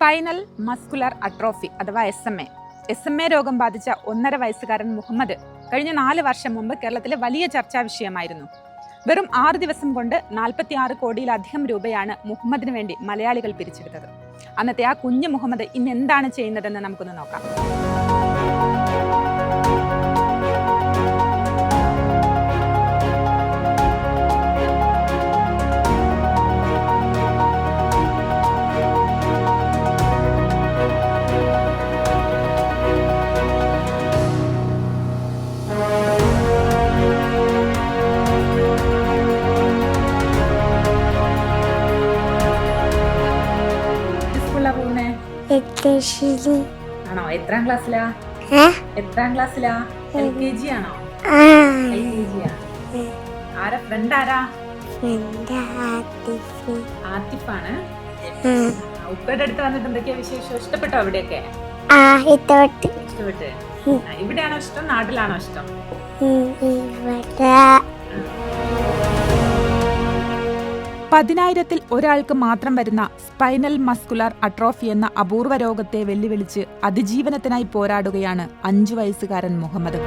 Spinal muscular atrophy അഥവാ S M A S M A രോഗം ബാധിച്ച ഒന്നര വയസ്സുകാരൻ മുഹമ്മദ് കഴിഞ്ഞ നാല് വർഷം മുമ്പ് കേരളത്തിലെ വലിയ ചർച്ചാ വിഷയമായിരുന്നു. വെറും ആറ് ദിവസം കൊണ്ട് നാൽപ്പത്തി ആറ് കോടിയിലധികം രൂപയാണ് മുഹമ്മദിന് വേണ്ടി മലയാളികൾ പിരിച്ചെടുത്തത് അന്നത്തെ ആ കുഞ്ഞു മുഹമ്മദ് ഇന്ന് എന്താണ് ചെയ്യുന്നതെന്ന് നമുക്കൊന്ന് നോക്കാം. ആണോ? എത്രാം ക്ലാസ്സിലാ? എത്രാം ക്ലാസ്സിലാ? എൽ കെ ജി ആണോ? എൽ കെ ആരാ? ഫ്രണ്ട് ആരാ? എന്റെ ആത്തിഫ്. ആത്തിഫാണ്. ആ ഉപ്പയുടെ അടുത്ത് വന്നിട്ട് എന്തൊക്കെയാ വിശേഷം? ഇഷ്ടപ്പെട്ടോ അവിടെയൊക്കെ? ആ ഇത്തോട്ട് ഇഷ്ടപ്പെട്ട്. ആ, ഇവിടെയാണോ ഇഷ്ടം? നാട്ടിലാണോ ഇഷ്ടം? പതിനായിരത്തിൽ ഒരാൾക്ക് മാത്രം വരുന്ന സ്പൈനൽ മസ്കുലർ അട്രോഫി എന്ന അപൂർവ രോഗത്തെ വെല്ലുവിളിച്ച് അതിജീവനത്തിനായി പോരാടുകയാണ് അഞ്ചു വയസ്സുകാരൻ മുഹമ്മദ്.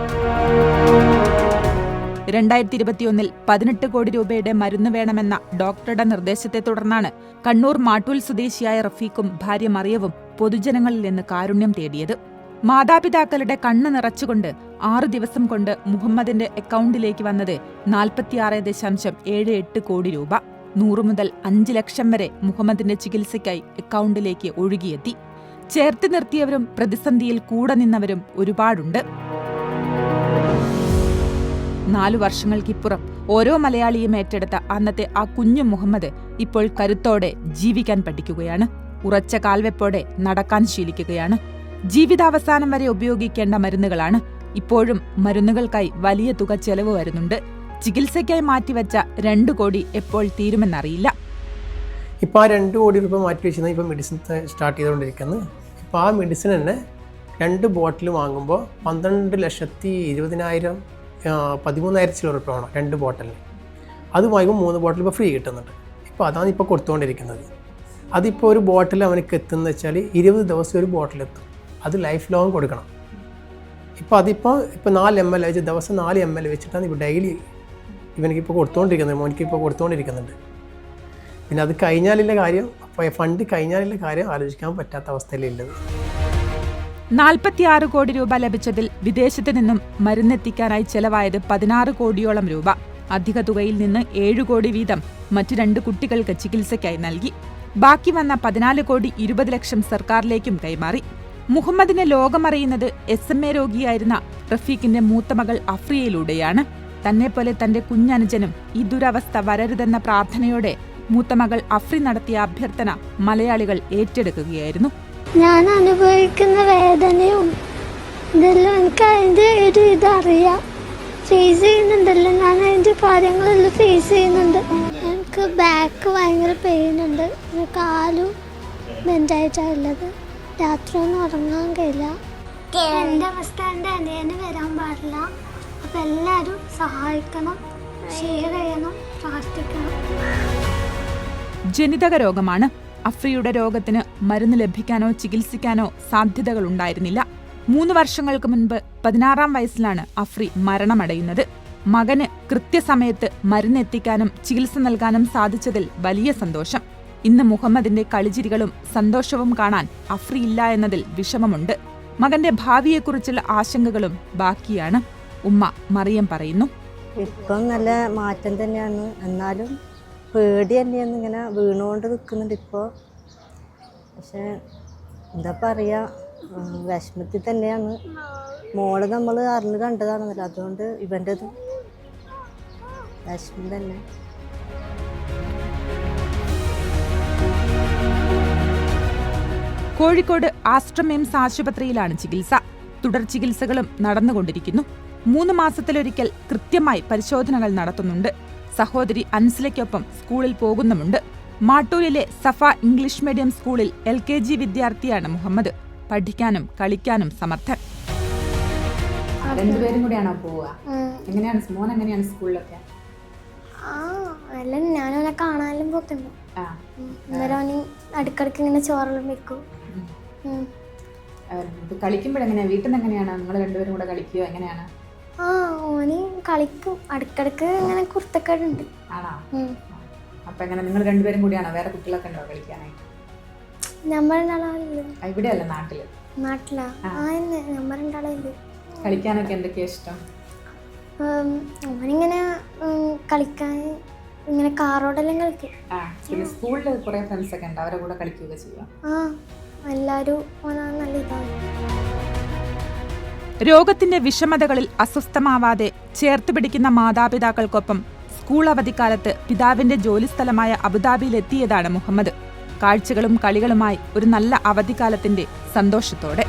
രണ്ടായിരത്തി ഇരുപത്തിയൊന്നിൽ പതിനെട്ട് കോടി രൂപയുടെ മരുന്ന് വേണമെന്ന ഡോക്ടറുടെ നിർദ്ദേശത്തെ തുടർന്നാണ് കണ്ണൂർ മാട്ടൂൽ സ്വദേശിയായ റഫീഖും ഭാര്യ മറിയവും പൊതുജനങ്ങളിൽ നിന്ന് കാരുണ്യം തേടിയത്. മാതാപിതാക്കളുടെ കണ്ണ് നിറച്ചുകൊണ്ട് ആറു ദിവസം കൊണ്ട് മുഹമ്മദിന്റെ അക്കൗണ്ടിലേക്ക് വന്നത് നാൽപ്പത്തിയാറ് ദശാംശം ഏഴ് എട്ട് കോടി രൂപ. നൂറ് മുതൽ അഞ്ച് ലക്ഷം വരെ മുഹമ്മദിന്റെ ചികിത്സയ്ക്കായി അക്കൗണ്ടിലേക്ക് ഒഴുകിയെത്തി. ചേർത്ത് നിർത്തിയവരും പ്രതിസന്ധിയിൽ കൂടെ നിന്നവരും ഒരുപാടുണ്ട്. നാലു വർഷങ്ങൾക്കിപ്പുറം ഓരോ മലയാളിയും ഏറ്റെടുത്ത അന്നത്തെ ആ കുഞ്ഞു മുഹമ്മദ് ഇപ്പോൾ കരുത്തോടെ ജീവിക്കാൻ പഠിക്കുകയാണ്. ഉറച്ച കാൽവെപ്പോടെ നടക്കാൻ ശീലിക്കുകയാണ്. ജീവിതാവസാനം വരെ ഉപയോഗിക്കേണ്ട മരുന്നുകളാണ്. ഇപ്പോഴും മരുന്നുകൾക്കായി വലിയ തുക ചെലവ് വരുന്നുണ്ട്. ചികിത്സയ്ക്കായി മാറ്റിവെച്ച രണ്ട് കോടി എപ്പോൾ തീരുമെന്നറിയില്ല. ഇപ്പോൾ ആ രണ്ട് കോടി രൂപ മാറ്റി വെച്ചാൽ ഇപ്പോൾ മെഡിസിൻ സ്റ്റാർട്ട് ചെയ്തുകൊണ്ടിരിക്കുന്നത് ഇപ്പോൾ ആ മെഡിസിൻ തന്നെ രണ്ട് ബോട്ടിൽ വാങ്ങുമ്പോൾ പന്ത്രണ്ട് ലക്ഷത്തി ഇരുപതിനായിരം പതിമൂന്നായിരത്തി പതിമൂന്നായിരം ചില റുപ്യ വേണം രണ്ട് ബോട്ടലിന് അത് വാങ്ങുമ്പോൾ മൂന്ന് ബോട്ടിൽ ഇപ്പോൾ ഫ്രീ കിട്ടുന്നുണ്ട്. ഇപ്പോൾ അതാണ് ഇപ്പോൾ കൊടുത്തുകൊണ്ടിരിക്കുന്നത് അതിപ്പോൾ ഒരു ബോട്ടിൽ അവനക്ക് എത്തുന്നത് വെച്ചാൽ ഇരുപത് ദിവസം ഒരു ബോട്ടിൽ എത്തും. അത് ലൈഫ് ലോങ് കൊടുക്കണം. ഇപ്പോൾ അതിപ്പോൾ ഇപ്പോൾ നാല് എം എൽ വെച്ച് ദിവസം നാല് എം എൽ വെച്ചിട്ടാണ് ഇപ്പോൾ ഡെയിലി ഇവനിക്കിപ്പോൾ കൊടുത്തുകൊണ്ടിരിക്കുന്നത് മോനിക്കിപ്പോൾ കൊടുത്തുകൊണ്ടിരിക്കുന്നുണ്ട് പിന്നെ അത് കഴിഞ്ഞാലുള്ള കാര്യം ഫണ്ട് കഴിഞ്ഞാലുള്ള കാര്യം ആലോചിക്കാൻ പറ്റാത്ത അവസ്ഥയിലുള്ളത് നാൽപ്പത്തിയാറ് കോടി രൂപ ലഭിച്ചതിൽ വിദേശത്ത് നിന്നും മരുന്നെത്തിക്കാനായി ചെലവായത് പതിനാറ് കോടിയോളം രൂപ. അധിക തുകയിൽ നിന്ന് ഏഴ് കോടി വീതം മറ്റു രണ്ട് കുട്ടികൾക്ക് ചികിത്സയ്ക്കായി നൽകി. ബാക്കി വന്ന പതിനാല് കോടി ഇരുപത് ലക്ഷം സർക്കാരിലേക്കും കൈമാറി. മുഹമ്മദിനെ ലോകമറിയുന്നത് എസ് എം എ രോഗിയായിരുന്ന റഫീഖിന്റെ മൂത്ത മകൾ അഫ്രിയയിലൂടെയാണ്. തന്നെപ്പോലെ തന്റെ കുഞ്ഞനുജനും ഈ ദുരവസ്ഥ വരരുതെന്ന പ്രാർത്ഥനയോടെ മൂത്തമകൾ അഫ്രി നടത്തിയ അഭ്യർത്ഥന മലയാളികൾ ഏറ്റെടുക്കുകയായിരുന്നു. ഞാൻ അനുഭവിക്കുന്ന വേദനയും ഇതെല്ലാം എനിക്ക് അതിന്റെ ഒരു ഇതറിയാം. ഫേസ് ചെയ്യുന്നുണ്ടല്ലോ. ഞാൻ അതിന്റെ കാര്യങ്ങളെല്ലാം ഫേസ് ചെയ്യുന്നുണ്ട്. എനിക്ക് ബാക്ക് ഭയങ്കര പെയിൻ ഉണ്ട്. കാലും ബെൻഡായിട്ടുള്ളത് രാത്രി ഒന്നും ഉറങ്ങാൻ കഴിയില്ല. എന്റെ അവസ്ഥ എന്റെ അനിയന് വരാൻ പാടില്ല. അപ്പം എല്ലാവരും സഹായിക്കണം ഷെയർ ചെയ്യണം പ്രാർത്ഥിക്കണം. ജനിതക രോഗമാണ്. അഫ്രിയുടെ രോഗത്തിന് മരുന്ന് ലഭിക്കാനോ ചികിത്സിക്കാനോ സാധ്യതകൾ ഉണ്ടായിരുന്നില്ല മൂന്ന് വർഷങ്ങൾക്ക് മുൻപ് പതിനാറാം വയസ്സിലാണ് അഫ്രി മരണമടയുന്നത്. മകന് കൃത്യസമയത്ത് മരുന്നെത്തിക്കാനും ചികിത്സ നൽകാനും സാധിച്ചതിൽ വലിയ സന്തോഷം. ഇന്ന് മുഹമ്മദിന്റെ കളിചിരികളും സന്തോഷവും കാണാൻ അഫ്രി ഇല്ല എന്നതിൽ വിഷമമുണ്ട്. മകന്റെ ഭാവിയെക്കുറിച്ചുള്ള ആശങ്കകളും ബാക്കിയാണ്. ഉമ്മ മറിയം പറയുന്നു. ഇപ്പം നല്ല മാറ്റം തന്നെയാണ്. എന്നാലും പേടി തന്നെയാണ് ഇങ്ങനെ വീണുകൊണ്ട് നിൽക്കുന്നുണ്ട് ഇപ്പോൾ. പക്ഷേ എന്താ പറയുക വിഷമത്തിൽ തന്നെയാണ്. മോൾ നമ്മൾ അറിഞ്ഞ് കണ്ടതാണെന്നല്ലോ അതുകൊണ്ട് ഇവന്റെത് വിഷമം തന്നെ. കോഴിക്കോട് ആസ്ട്രമെയിംസ് ആശുപത്രിയിലാണ് ചികിത്സ. തുടർ ചികിത്സകളും നടന്നുകൊണ്ടിരിക്കുന്നു. മൂന്ന് മാസത്തിലൊരിക്കൽ കൃത്യമായി പരിശോധനകൾ നടത്തുന്നുണ്ട്. സഹോദരി അൻസിലയ്ക്കൊപ്പം സ്കൂളിൽ പോകുന്നുമുണ്ട്. മാട്ടൂരിലെ സഫ ഇംഗ്ലീഷ് മീഡിയം സ്കൂളിൽ എൽ കെ ജി വിദ്യാർത്ഥിയാണ് മുഹമ്മദ്. പഠിക്കാനും കളിക്കാനും സമർത്ഥൻ. രണ്ടുപേരും കൂടിയാണോ പോവുക? എങ്ങനെയാണ് മോൻ എങ്ങനെയാണ് സ്കൂളിലൊക്കെ? അല്ല ഞാനവനെ കാണാനും അന്നേരം അവന് അടുക്കടക്ക് ഇങ്ങനെ ചോറെല്ലാം വെക്കും. ഉം. കളിക്കുമ്പോഴെങ്ങനെയാ വീട്ടിൽ നിന്ന് എങ്ങനെയാണ് നിങ്ങൾ രണ്ടുപേരും കൂടെ കളിക്കുകയോ എങ്ങനെയാണ്? ആ ഓന് കളിക്കും. അടുക്കിടക്ക് ഇങ്ങനെ കുർത്തക്കേടുണ്ട്. ആണോ. അപ്പൊ എങ്ങനെ നിങ്ങൾ രണ്ടുപേരും കൂടിയാണോ? വേറെ കുട്ടികളൊക്കെ ഉണ്ടോ കളിക്കാനായിട്ട് നമ്മൾ രണ്ടാളില്ല ആ, ഇവിടെയല്ല നാട്ടിൽ? നാട്ടിലാ? ആ. എന്നെ നമ്മൾ രണ്ടാളില്ല കളിക്കാനൊക്കെ എന്തൊക്കെയാ ഇഷ്ടം? ഉം, ഓനിങ്ങനെ ഉം, കളിക്കാൻ ഇങ്ങനെ കാറോടെല്ലാം കളിക്കും. ആ പിന്നെ സ്കൂളിൽ കുറെ ഫ്രണ്ട്സ് ഒക്കെ ഉണ്ട്. അവരെ കൂടെ കളിക്കുകയൊക്കെ ചെയ്യാം ആ എല്ലാവരും ഓനാ നല്ല ഇതാണ് രോഗത്തിന്റെ വിഷമതകളിൽ അസ്വസ്ഥമാവാതെ ചേർത്ത് പിടിക്കുന്ന മാതാപിതാക്കൾക്കൊപ്പം സ്കൂൾ അവധിക്കാലത്ത് പിതാവിന്റെ ജോലിസ്ഥലമായ അബുദാബിയിലെത്തിയതാണ് മുഹമ്മദ്. കാഴ്ചകളും കളികളുമായി ഒരു നല്ല അവധിക്കാലത്തിന്റെ സന്തോഷത്തോടെ.